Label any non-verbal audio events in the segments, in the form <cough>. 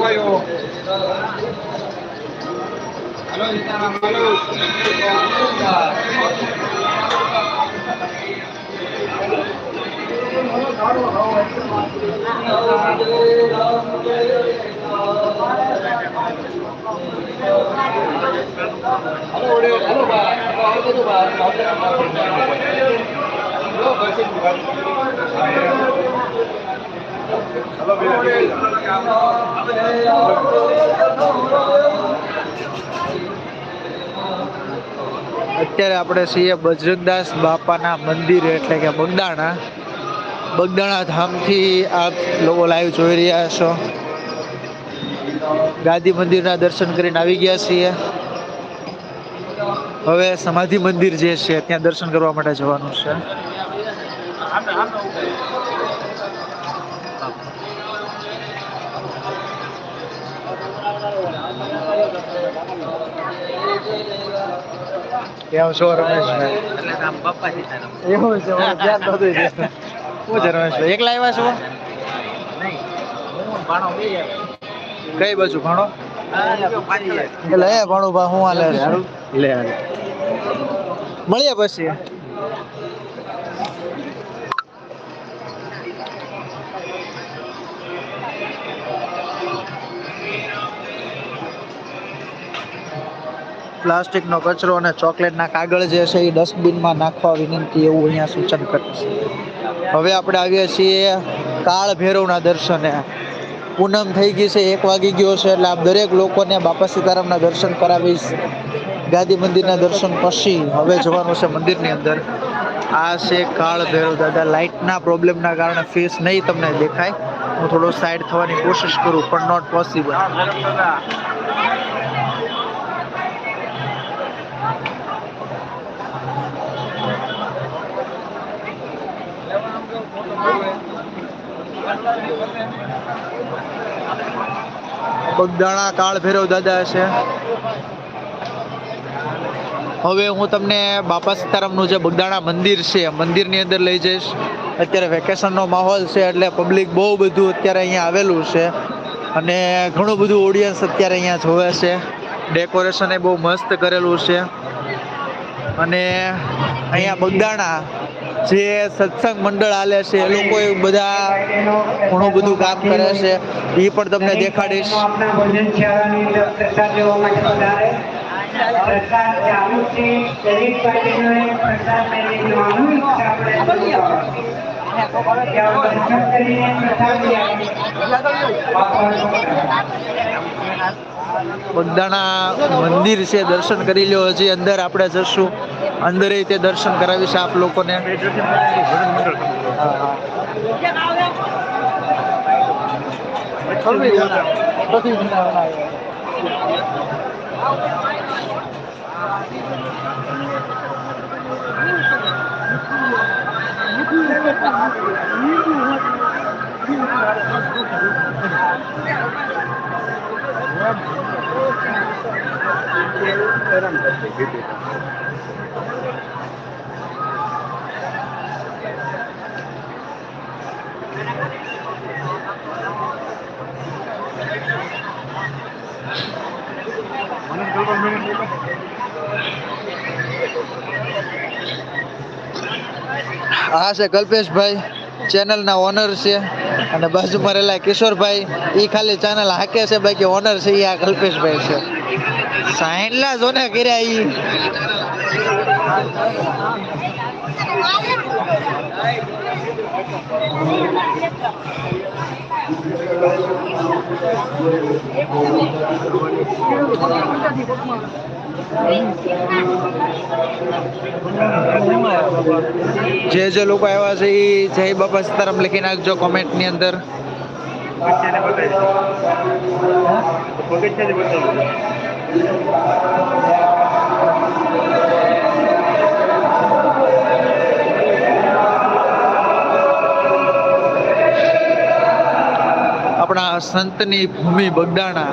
હાલતા જો અત્યારે આપણે છીએ બજરંગદાસ બાપાના મંદિર, એટલે કે બગદાણા. બગદાણા ધામથી આપ લોકો લાઈવ જોઈ રહ્યા છો. ગાદી મંદિરના દર્શન કરીને આવી ગયા છીએ. હવે સમાધિ મંદિર જે છે, ત્યાં દર્શન કરવા માટે જવાનું છે. કેમ છો રમેશભાઈ? એવું છે મને ધ્યાન નતું <laughs> શું છે રમેશભાઈ એકલા આવ્યા છો? કઈ બાજુ ભણો? એટલે એ ભણું બા હું હાલે લે. મળીએ પછી. પ્લાસ્ટિકનો કચરો અને ચોકલેટના કાગળ જે છે એ ડસ્ટબિનમાં નાખવા વિનંતી એવું અહીંયા સૂચન કરે છે. હવે આપણે આવીએ છીએ કાળ ભૈરવના દર્શને. પૂનમ થઈ ગઈ છે, એક વાગી ગયો છે, એટલે આપ દરેક લોકોને બાપા સીતારામના દર્શન કરાવીશ. ગાદી મંદિરના દર્શન પછી હવે જવાનું છે મંદિરની અંદર. આ છે કાળ ભૈરવ દાદા. લાઇટના પ્રોબ્લેમના કારણે ફેસ નહીં તમને દેખાય. હું થોડો સાઈડ થવાની કોશિશ કરું, પણ નોટ પોસિબલ બગદાણા કાળ ભૈરવ દાદા છે હવે હું તમને બાપા સીતારામનું જે બગદાણા મંદિર છે, મંદિરની અંદર લઈ જઈશ. અત્યારે વેકેશનનો માહોલ છે એટલે પબ્લિક બહુ બધું અત્યારે અહીંયા આવેલું છે. અને ઘણું બધું ઓડિયન્સ અત્યારે અહીંયા જોવે છે. ડેકોરેશન એ બહુ મસ્ત કરેલું છે. અને અહીંયા બગદાણા જે સત્સંગ મંડળ હાલે છે, એ લોકો બધા ઘણું બધું કામ કરે છે એ પણ તમને દેખાડીશ. બગદાણા મંદિર છે, દર્શન કરી લ્યો, હજી અંદર આપણે જશું અંદર તે દર્શન કરાવીશ આપ લોકોને. આ છે કલ્પેશભાઈ ચેનલના ઓનર છે. અને બાજુમાં રહેલા કિશોરભાઈ એ ખાલી ચેનલ હાકે છે, બાકી ઓનર છે એ આ કલ્પેશભાઈ છે. સાહેલા જોને કર્યા ઈ. જે જે લોકો આવ્યા છે એ જય બાપા સીતારામ લખી નાખજો કોમેન્ટની અંદર. સંતની ભૂમિ બગદાણા.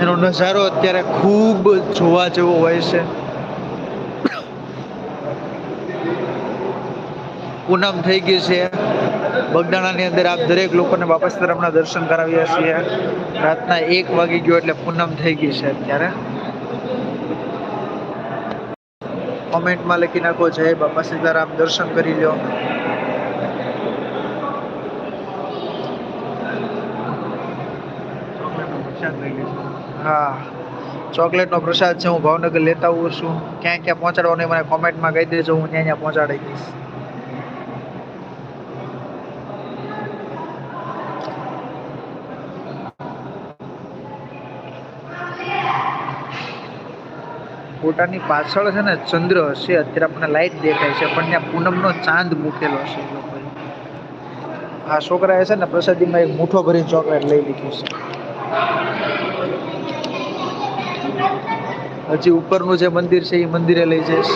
એનો નજારો અત્યારે ખૂબ જોવા જેવો હોય છે. પૂનમ થઈ ગઈ છે. બગદાણાની અંદર આપ દરેક લોકોને બાપા સીતારામના દર્શન કરાવ્યા છીએ. રાતના એક વાગી ગયો એટલે પૂનમ થઈ ગઈ છે અત્યારે. કોમેન્ટમાં લખી નાખો. જય બાપા સીતારામ. દર્શન કરી લ્યો હા. ચોકલેટનો પ્રસાદ છે, હું ભાવનગર લેતા આવું છું. ક્યાં ક્યાં પહોંચાડવાનું મને કોમેન્ટમાં કહી દેજો, હું ત્યાં ત્યાં પહોંચાડી દઈશ. ફોટાની પાછળ છે ને, ચંદ્ર હશે, અત્યારે આપણને લાઈટ દેખાય છે, પણ ત્યાં પૂનમનો ચાંદ મૂકેલો હશે આ છોકરાએ છે ને, પ્રસાદીમાં એક મુઠ્ઠો ભરી ચોકલેટ લઈ લીધું છે. હજી ઉપરનું જે મંદિર છે એ મંદિરે લઈ જઈશ.